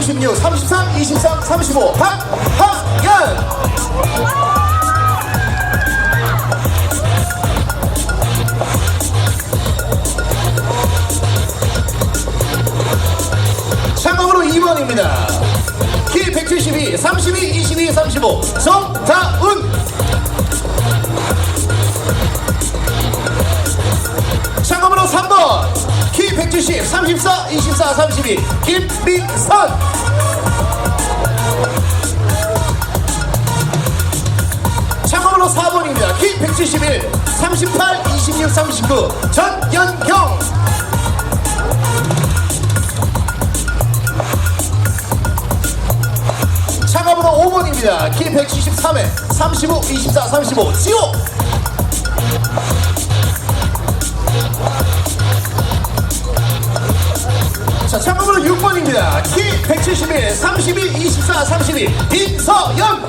166, 33, 23, 35 박하연! 참고로 2번입니다. 키 172, 32, 22, 35 정다운! 참고로 3번. 키 170, 34, 24, 32 김민선! 참고로 4번입니다. 키 171, 38, 26, 39 전연경! 참가번호 5번입니다. 키 173에 35, 24, 35 지호 6번입니다. 키 171, 32, 24, 32 빈서연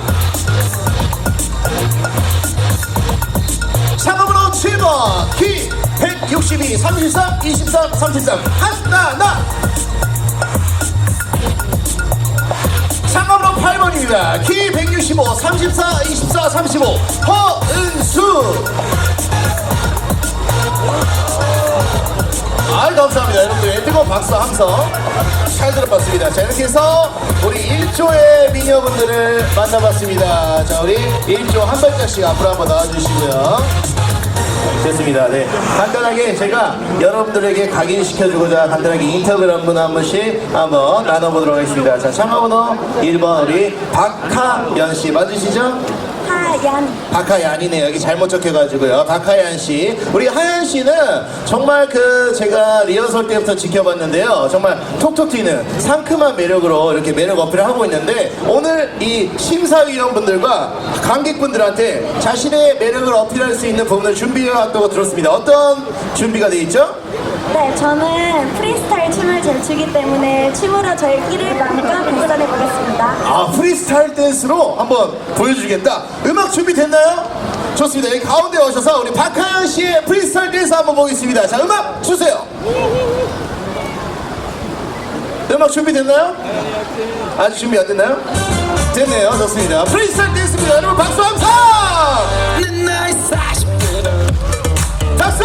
참가번호 7번 키 162, 33, 23, 33 한나나 참가번호 8번입니다. 키 165, 34, 24, 35 허 박수 함성 잘 들어봤습니다. 자 이렇게 해서 우리 1조의 미녀분들을 만나봤습니다. 자 우리 1조 한 발짝씩 앞으로 한번 나와주시고요. 됐습니다. 네. 간단하게 제가 여러분들에게 각인시켜주고자 간단하게 인터뷰를 한 분 한 분씩 한번 나눠보도록 하겠습니다. 자 참가번호 1번 우리 박하연 씨 맞으시죠? 하얀. 박하얀이네. 여기 잘못 적혀가지고요. 박하얀 씨. 우리 하얀 씨는 정말 그 제가 리허설 때부터 지켜봤는데요. 정말 톡톡 튀는 상큼한 매력으로 이렇게 매력 어필을 하고 있는데 오늘 이 심사위원분들과 관객분들한테 자신의 매력을 어필할 수 있는 부분을 준비해왔다고 들었습니다. 어떤 준비가 돼 있죠? 네 저는 프리스타일 춤을 잘 추기 때문에 춤으로 저의 끼를 마음껏 발산해 보겠습니다. 아 프리스타일 댄스로 한번 보여주겠다. 음악 준비됐나요? 좋습니다. 여기 가운데 오셔서 우리 박하연 씨의 프리스타일 댄스 한번 보겠습니다. 자 음악 주세요. 음악 준비됐나요? 아직 준비 안 됐나요? 됐네요. 좋습니다. 프리스타일 댄스입니다. 여러분 박수 함성 박수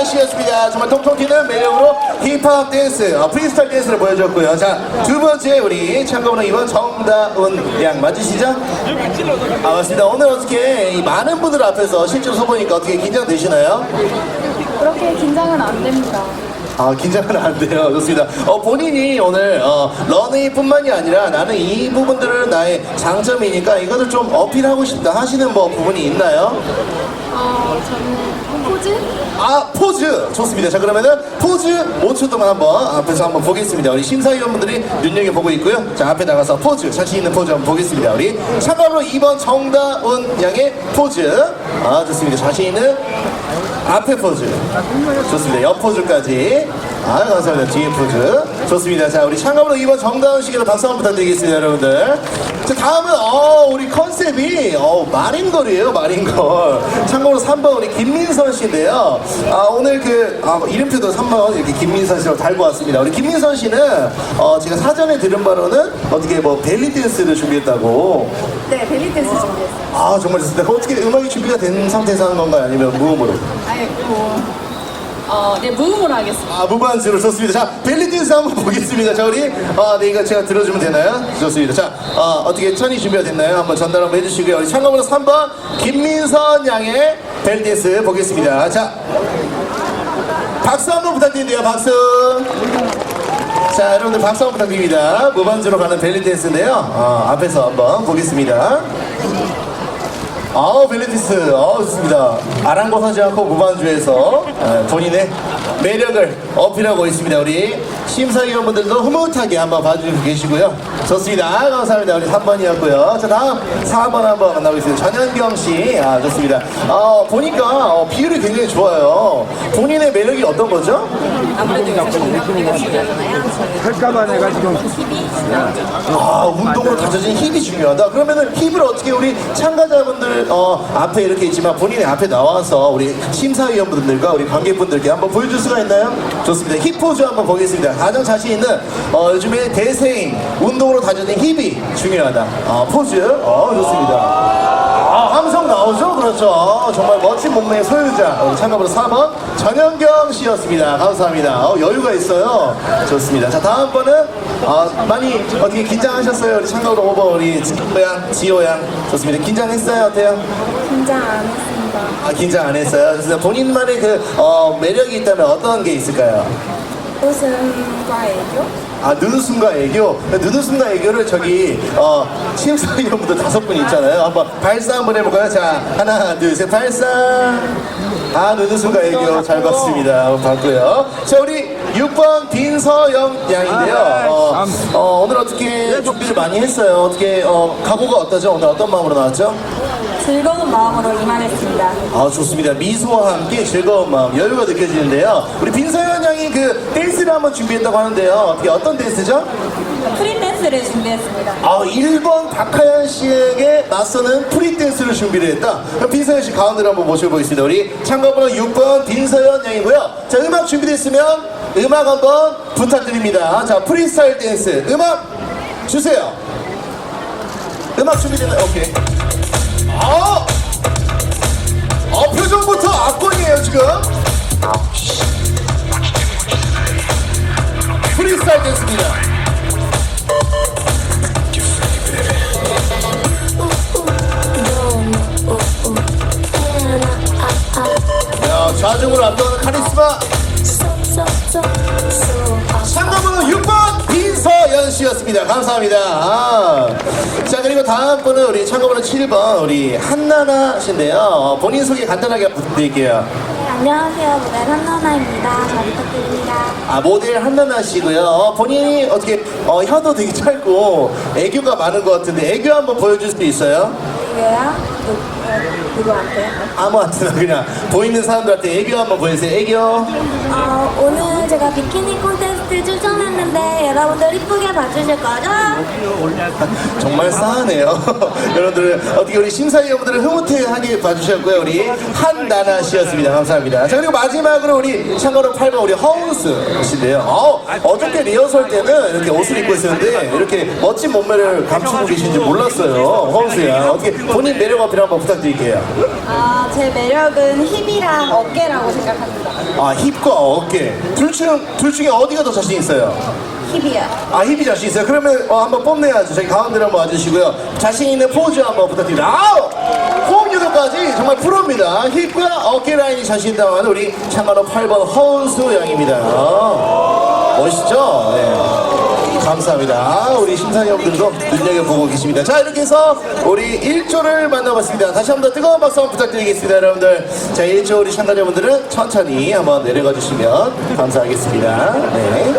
박하연 씨였습니다 정말 통통 튀는 매력으로 힙합 댄스 어, 프리스타일 댄스를 보여줬고요 자 두 번째 우리 참고로 이번 정다운 양 맞으시죠? 아 맞습니다 오늘 어떻게 이 많은 분들 앞에서 실제로 서보니까 어떻게 긴장되시나요? 그렇게 긴장은 안 됩니다 아 긴장은 안 돼요. 좋습니다. 어 본인이 오늘 어 런웨이뿐만이 아니라 나는 이 부분들은 나의 장점이니까 이것을 좀 어필하고 싶다 하시는 뭐 부분이 있나요? 어 저는 포즈? 아 포즈! 좋습니다. 자 그러면은 포즈 5초 동안 한번 앞에서 한번 보겠습니다. 우리 심사위원분들이 눈여겨 보고 있고요. 자 앞에 나가서 포즈 자신 있는 포즈 한번 보겠습니다. 우리 참가로 2번 정다운 양의 포즈. 아 좋습니다. 자신 있는 앞에 포즈. 좋습니다. 옆 포즈까지. 아 감사합니다. 뒤에 포즈 좋습니다. 자 우리 참가로 2번 정다운 씨께도 박수 한번 부탁드리겠습니다 여러분들. 자 다음은 어 우리 컨셉이 어 마린걸이에요 마린걸. 참고로 3번 우리 김민선 씨인데요. 아 오늘 그 아, 이름표도 3번 이렇게 김민선 씨로 달고 왔습니다. 우리 김민선 씨는 어 제가 사전에 들은 바로는 어떻게 뭐 벨리 댄스를 준비했다고. 네 벨리 댄스 준비했어요. 아 정말 좋습니다. 그 어떻게 음악이 준비가 된 상태에서 하는 건가요? 아니면 무음으로? 아니 뭐 어, 네 무음으로 하겠습니다. 아 무반주로 좋습니다. 자 벨리 댄스 한번 보겠습니다. 자 우리 아 네 이거 제가 들어주면 되나요? 좋습니다. 자 어, 어떻게 천이 준비가 됐나요? 한번 전달 한번 해주시고요. 우리 참가번호 3번 김민선 양의 벨리 댄스 보겠습니다. 자 박수 한번 부탁드립니다. 박수. 자 여러분들 박수 한번 부탁드립니다. 무반주로 가는 벨리 댄스인데요. 어, 앞에서 한번 보겠습니다. 아우 벨리티스. 아우 좋습니다. 아랑곳하지 않고 무반주에서 아, 본인의 매력을 어필하고 있습니다 우리 심사위원분들도 흐뭇하게 한번 봐주고 계시고요. 좋습니다. 아, 감사합니다. 우리 3번이었고요. 자, 다음 4번 한번 만나보겠습니다. 전현경 씨. 아, 좋습니다. 어, 보니까 어, 비율이 굉장히 좋아요. 본인의 매력이 어떤 거죠? 내가 지금 아, 운동으로 다져진 힙이 중요하다. 그러면은 힙을 어떻게 우리 참가자분들 어, 앞에 이렇게 있지만 본인의 앞에 나와서 우리 심사위원분들과 우리 관객분들께 한번 보여줄 수가 있나요? 좋습니다. 힙 포즈 한번 보겠습니다. 가장 자신 있는 어, 요즘에 대세인 운동으로 다져진 힙이 중요하다. 어, 포즈. 어, 좋습니다. 아, 함성 나오죠? 그렇죠. 어, 정말 멋진 몸매의 소유자. 참가번호 4번 전현경 씨였습니다. 감사합니다. 어, 여유가 있어요. 좋습니다. 자, 다음 번은 어, 많이 어떻게 긴장하셨어요? 우리 참가번호 5번 우리 지호양, 지호양. 좋습니다. 긴장했어요? 어때요? 긴장 안 했습니다. 아, 긴장 안 했어요. 그래서 본인만의 그 어, 매력이 있다면 어떤 게 있을까요? 웃음과 애교? 아 눈웃음과 애교? 눈웃음과 애교를 저기 어 심사위원분들 다섯 분 있잖아요. 한번 발사 한번 해볼까요? 자 하나 둘 셋 발사! 아 눈웃음과 애교 잘 봤습니다. 한번 봤고요. 자 우리 6번 빈서영 양인데요. 어, 어, 오늘 어떻게 준비를 많이 했어요? 어떻게 어 각오가 어떠죠? 오늘 어떤 마음으로 나왔죠 즐거운 마음으로 임하겠습니다. 아 좋습니다 미소와 함께 즐거운 마음 여유가 느껴지는데요 우리 빈서영 양이 그 댄스를 한번 준비했다고 하는데요 어떻게 어떤 댄스죠? 프리댄스를 준비했습니다. 아, 1번 박하연 씨에게 맞서는 프리댄스를 준비를 했다. 그럼 빈서연 씨 가운데로 한번 모셔보겠습니다. 우리 참가번호 6번 빈서연 양이고요. 자, 음악 준비됐으면 음악 한번 부탁드립니다. 자, 프리스타일 댄스. 음악 주세요. 음악 준비됐나요? 오케이. 아! 어, 표정부터 압권이에요, 지금. 프리스타일. 야, 좌중을 압도하는 카리스마. 참가번호 6번 빈 서연 씨였습니다. 감사합니다. 아. 자 그리고 다음 분은 우리 참가번호 7번 우리 한나나 씨인데요. 어, 본인 소개 간단하게 부탁드릴게요. 안녕하세요. 모델 한나나입니다. 잘 부탁드립니다. 아 모델 한나나 씨고요. 어, 본인이 어떻게 어, 혀도 되게 짧고 애교가 많은 것 같은데 애교 한번 보여줄 수 있어요? 이거야? 누, 어, 누구한테? 아무한테나 그냥 보이는 사람들한테 애교 한번 보여주세요. 애교. 어, 오늘 제가 비키니 콘테스트 출전 했는데 여러분들 이쁘게 봐주실 거죠? 정말 싸하네요. 여러분들 어떻게 우리 심사위원분들을 흐뭇해하게 봐주셨고요. 우리 한나나 씨였습니다. 감사합니다. 자 그리고 마지막으로 우리 참가로 8번 우리 허운스 씨인데요. 어, 어저께 리허설 때는 이렇게 옷을 입고 있었는데 이렇게 멋진 몸매를 감추고 계신지 몰랐어요. 허운스야. 어떻게 본인 매력 어필 한번 부탁드릴게요. 아, 제 매력은 힙이랑 어깨라고 생각합니다. 아 힙과 어깨 둘 중 둘 중에 어디가 더 자신 있어요? 힙이요. 아 힙이 자신 있어요. 그러면 어, 한번 뽐내야죠. 저기 가운데로 한번 와주시고요. 자신 있는 포즈 한번 부탁드립니다. 아우! 호흡 유도까지 정말 프로입니다. 힙과 어깨 라인이 자신 있다고 하는 우리 참가로 8번 허은수 양입니다. 어, 멋있죠? 네. 감사합니다. 아, 우리 심사위원분들도 눈여겨보고 계십니다. 자, 이렇게 해서 우리 1조를 만나봤습니다. 다시 한 번 더 뜨거운 박수 한번 부탁드리겠습니다, 여러분들. 자, 1조 우리 참가자분들은 천천히 한번 내려가 주시면 감사하겠습니다. 네.